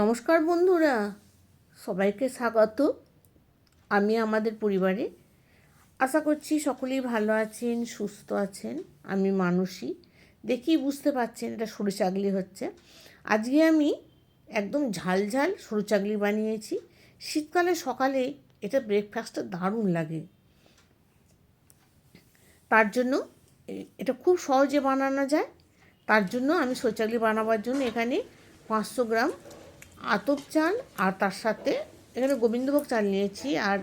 নমস্কার বন্ধুরা, সবাইকে স্বাগত আমি আমাদের পরিবারে। আশা করছি সকলেই ভালো আছেন, সুস্থ আছেন, আমি মানুষই দেখি বুঝতে পারছেন এটা সরু চাগলি হচ্ছে। আজকে আমি একদম ঝাল ঝাল সরু চাগলি বানিয়েছি। শীতকালে, সকালে এটা ব্রেকফাস্টটা দারুণ লাগে। তার জন্য এটা খুব সহজে বানানো যায়। তার জন্য আমি সরু চাগলি বানাবার জন্য এখানে পাঁচশো গ্রাম আতপ চাল আর তার সাথে এখানে গোবিন্দভোগ চাল নিয়েছি আর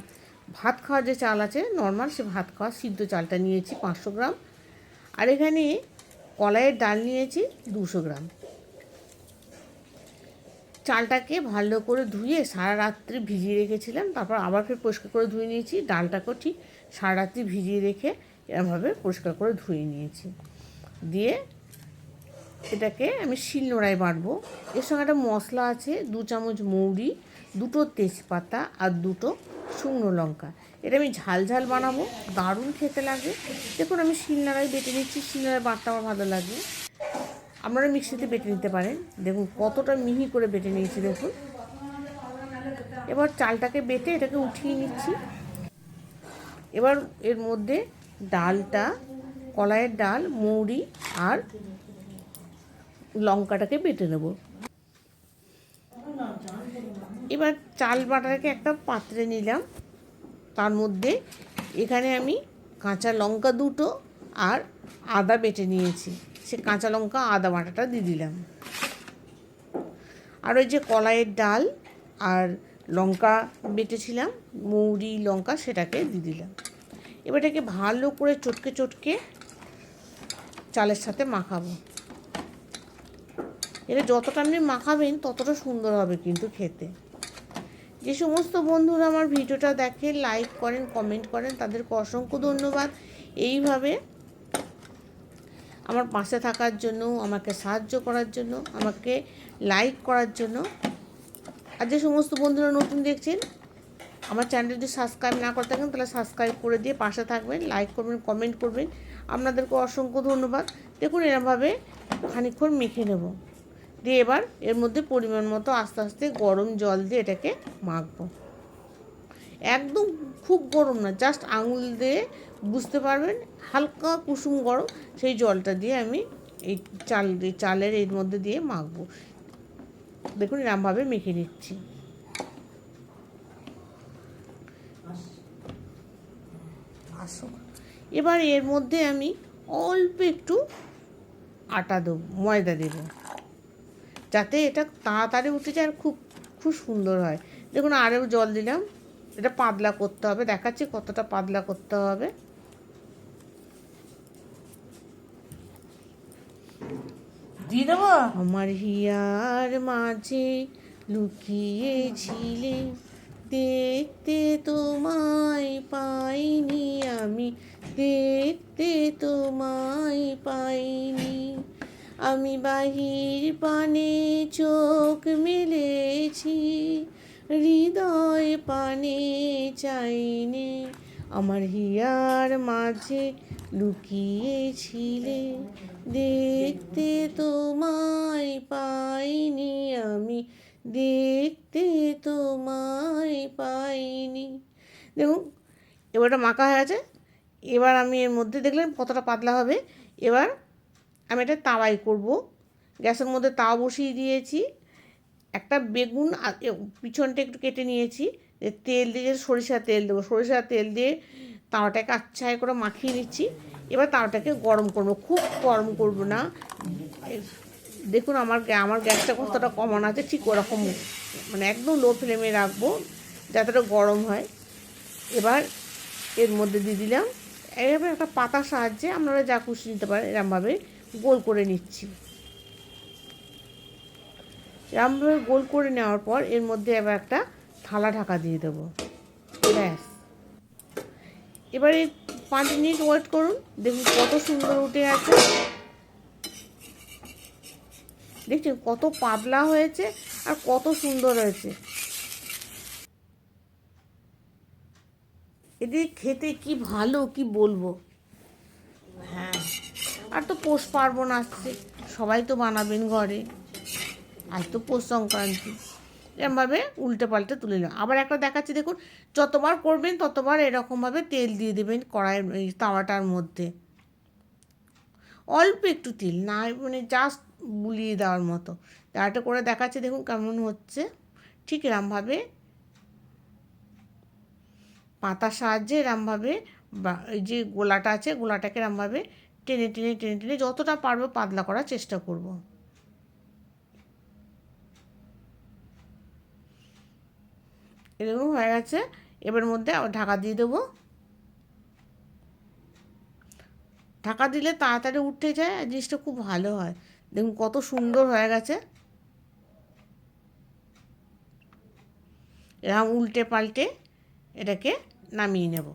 ভাত খাওয়ার যে চাল আছে নর্মাল সে ভাত খাওয়া সিদ্ধ চালটা নিয়েছি পাঁচশো গ্রাম। আর এখানে কলাইয়ের ডাল নিয়েছি দুশো গ্রাম। চালটাকে ভালো করে ধুয়ে সারা রাত্রি ভিজিয়ে রেখেছিলাম, তারপর আবার ফের পরিষ্কার করে ধুয়ে নিয়েছি। ডালটাকেও ঠিক সারা রাত্রি ভিজিয়ে রেখে এরমভাবে পরিষ্কার করে ধুয়ে নিয়েছি। দিয়ে এটাকে আমি শিলনোড়ায় বাটবো এর সঙ্গে একটা মশলা আছে, দু চামচ মৌরি, দুটো তেজপাতা আর দুটো শুকনো লঙ্কা। এটা আমি ঝাল ঝাল বানাবো, দারুণ খেতে লাগে। দেখুন, আমি শিলনোড়ায় বেটে নিচ্ছি শিলনোড়ায় বাটতে আমার ভালো লাগে। আপনারা মিক্সিতে বেটে নিতে পারেন। দেখুন, কতটা মিহি করে বেটে নিয়েছি, দেখুন। এবার চালটাকে বেটে এটাকে উঠিয়ে নিচ্ছি। এবার এর মধ্যে ডালটা, কলাইয়ের ডাল, মৌরি আর লঙ্কাটাকে বেটে নেব। এবার চাল বাটাটাকে একটা পাত্রে নিলাম। তার মধ্যে এখানে আমি কাঁচা লঙ্কা দুটো আর আদা বেটে নিয়েছি। সে কাঁচা লঙ্কা, আদা বাটাটা দিয়ে দিলাম। আর ওই যে কলাইয়ের ডাল আর লঙ্কা বেটেছিলাম, মৌরি লঙ্কা সেটাকে দিয়ে দিলাম। এবার এটাকে ভালো করে চটকে চটকে চালের সাথে মাখাবো। এটা যতটা আপনি মাখাবেন, ততটা সুন্দর হবে কিন্তু খেতে। যে সমস্ত বন্ধুরা আমার ভিডিওটা দেখে লাইক করেন কমেন্ট করেন, তাদেরকে অসংখ্য ধন্যবাদ। এইভাবে আমার পাশে থাকার জন্য, আমাকে সাহায্য করার জন্য, আমাকে লাইক করার জন্য। আর যে সমস্ত বন্ধুরা নতুন দেখছেন, আমার চ্যানেল যদি সাবস্ক্রাইব না করে থাকেন, তাহলে সাবস্ক্রাইব করে দিয়ে পাশে থাকবেন লাইক করবেন কমেন্ট করবেন। আপনাদেরকে অসংখ্য ধন্যবাদ। দেখুন, এরমভাবে খানিকক্ষণ মেখে নেব। দিয়ে এবার এর মধ্যে পরিমাণ মতো আস্তে আস্তে গরম জল দিয়ে এটাকে মাখবো। একদম খুব গরম না জাস্ট আঙুল দিয়ে বুঝতে পারবেন হালকা কুসুম গরম সেই জলটা দিয়ে আমি এই চাল চালের এর মধ্যে দিয়ে মাখবো। দেখুন এরমভাবে মেখে নিচ্ছি। আসো এবার এর মধ্যে আমি অল্প একটু আটা দেবো ময়দা দেবো। যাতে এটা তাড়াতাড়ি উঠে যায় আর খুব খুব সুন্দর হয়। দেখুন আরও জল দিলাম। এটা পাতলা করতে হবে। দেখাচ্ছি কতটা পাতলা করতে হবে। দিয়ে দেবো? আমার হিয়ার মাঝে লুকিয়েছিলে। দেখতে তোমায় পাইনি আমি। দেখতে তোমায় পাইনি। আমি বাহির পানে চোখ মেলেছি, হৃদয় পানে চাইনি, আমার হিয়ার মাঝে লুকিয়েছিলে, দেখতে তোমায় পাইনি আমি, দেখতে তোমায় পাইনি। দেখুন, এবারটা মাখা হয়ে আছে এবার আমি এর মধ্যে দেখলেন কতটা পাতলা হবে, এবার আমি এটা তাওয়াই করব। গ্যাসের মধ্যে তাওয়া বসিয়ে দিয়েছি। একটা বেগুন পিছনটা একটু কেটে নিয়েছি। তেল দিয়ে সরিষা তেল দেবো। সরিষা তেল দিয়ে তাওয়াটাকে আচ্ছাই করে মাখিয়ে নিচ্ছি। এবার তাওয়াটাকে গরম করব। খুব গরম করব না। দেখুন আমার আমার গ্যাসটা কতটা কমানো আছে, ঠিক ওরকম। মানে একদম লো ফ্লেমে রাখব যাতে গরম হয়। এবার এর মধ্যে দিয়ে দিলাম। এভাবে একটা পাতার সাহায্যে আপনারা যা খুশি নিতে পারেন এরমভাবে। গোল করে নিচ্ছি। এরমভাবে গোল করে নেওয়ার পর এর মধ্যে এবার একটা থালা ঢাকা দিয়ে দেবো। ব্যাস। এবারে পাঁচ মিনিট ওয়েট করুন, দেখুন কত সুন্দর উঠে আছে। দেখছেন কত পাতলা হয়েছে আর কত সুন্দর হয়েছে। এদের খেতে কি ভালো, কি বলব? আর তো পৌষ পার্বণ আসছে। সবাই তো বানাবেন ঘরে। আজ তো পৌষ সংক্রান্তি। এরমভাবে উল্টে পাল্টে তুলে নিলাম। আবার একটা দেখাচ্ছি, দেখুন, যতবার করবেন ততবার এরকমভাবে তেল দিয়ে দেবেন কড়াইয়ের এই তাওয়াটার মধ্যে। অল্প একটু তেল, না মানে জাস্ট বুলিয়ে দেওয়ার মতো। একটা করে দেখাচ্ছি, দেখুন কেমন হচ্ছে। ঠিক এরমভাবে পাতার সাহায্যে এরমভাবে বা, এই যে গোলাটা আছে, গোলাটাকে এরমভাবে টেনে টেনে টেনে টেনে যতটা পারব পাতলা করার চেষ্টা করব। এরকম হয়ে গেছে। এবার মধ্যে ঢাকা দিয়ে দেবো। ঢাকা দিলে তাড়াতাড়ি উঠে যায় আর জিনিসটা খুব ভালো হয়। দেখুন কত সুন্দর হয়ে গেছে। এরকম উল্টে পাল্টে এটাকে নামিয়ে নেব।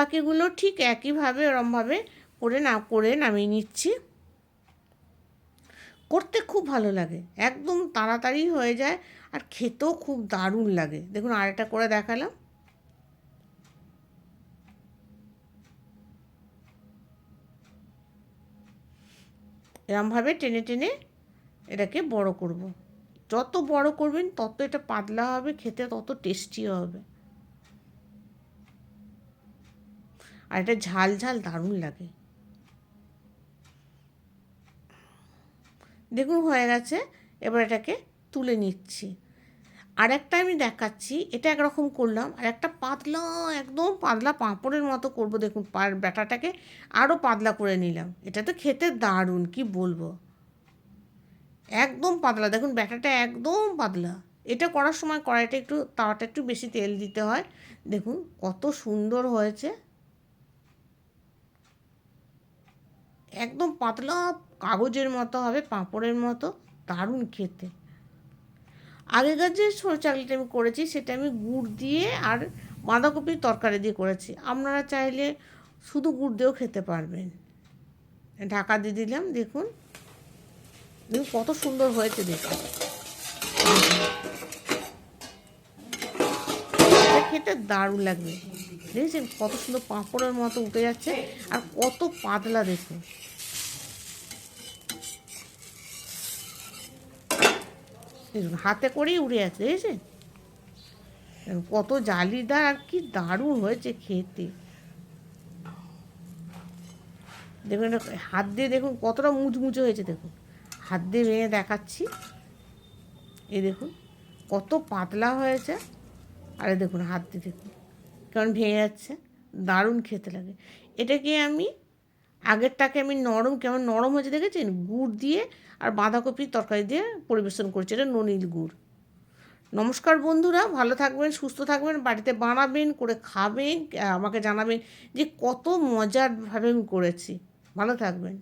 বাকিগুলো ঠিক একইভাবে, ওরমভাবে করে না, করে নামিয়ে নিচ্ছি। করতে খুব ভালো লাগে, একদম তাড়াতাড়ি হয়ে যায় আর খেতেও খুব দারুণ লাগে। দেখুন, আরেকটা করে দেখালাম। এরমভাবে টেনে টেনে এটাকে বড় করব। যত বড় করবেন, তত এটা পাতলা হবে, খেতে তত টেস্টি হবে। আর এটা ঝাল ঝাল দারুণ লাগে। দেখুন হয়ে গেছে, এবার এটাকে তুলে নিচ্ছি। আর একটা আমি দেখাচ্ছি, এটা একরকম করলাম, আর একটা পাতলা, একদম পাতলা পাঁপড়ের মতো করব। দেখুন ব্যাটাটাকে আরও পাতলা করে নিলাম। এটা তো খেতে দারুণ, কি বলব? একদম পাতলা, দেখুন ব্যাটাটা একদম পাতলা। এটা করার সময় কড়াইটা একটু, তাওয়াটা একটু বেশি তেল দিতে হয়। দেখুন কত সুন্দর হয়েছে। একদম পাতলা কাগজের মতো হবে, পাঁপড়ের মতো, দারুণ খেতে। আগেকার যে সরু চাকলিটা আমি করেছি, সেটা আমি গুড় দিয়ে আর বাঁধাকপির তরকারি দিয়ে করেছি। আপনারা চাইলে শুধু গুড় দিয়েও খেতে পারবেন। ঢাকা দিয়ে দিলাম, দেখুন। দেখুন কত সুন্দর হয়েছে দেখুন খেতে দারুণ লাগবে। দেখেছেন কত সুন্দর পাঁপড়ের মতো উঠে যাচ্ছে আর কত পাতলা দেখুন দেখুন, হাতে করেই উড়ে যাচ্ছে, দেখেছেন? কত জালিদার আর কি দারুণ হয়েছে খেতে। দেখুন হাত দিয়ে দেখুন, কতটা মুচমুচে হয়েছে, দেখুন। হাত দিয়ে ভেঙে দেখাচ্ছি। এই দেখুন, কত পাতলা হয়েছে। আরে দেখুন, হাত দিয়ে দেখুন। কেমন ভেঙে যাচ্ছে, দারুণ খেতে লাগে। এটাকে আমি, আগেরটাকে আমি নরম, কেমন নরম হয়েছে দেখেছেন? গুড় দিয়ে আর বাঁধাকপির তরকারি দিয়ে পরিবেশন করছি, এটা ননিল গুড়। নমস্কার বন্ধুরা, ভালো থাকবেন, সুস্থ থাকবেন, বাড়িতে বানাবেন, করে খাবেন, আমাকে জানাবেন যে কত মজারভাবে আমি করেছি। ভালো থাকবেন।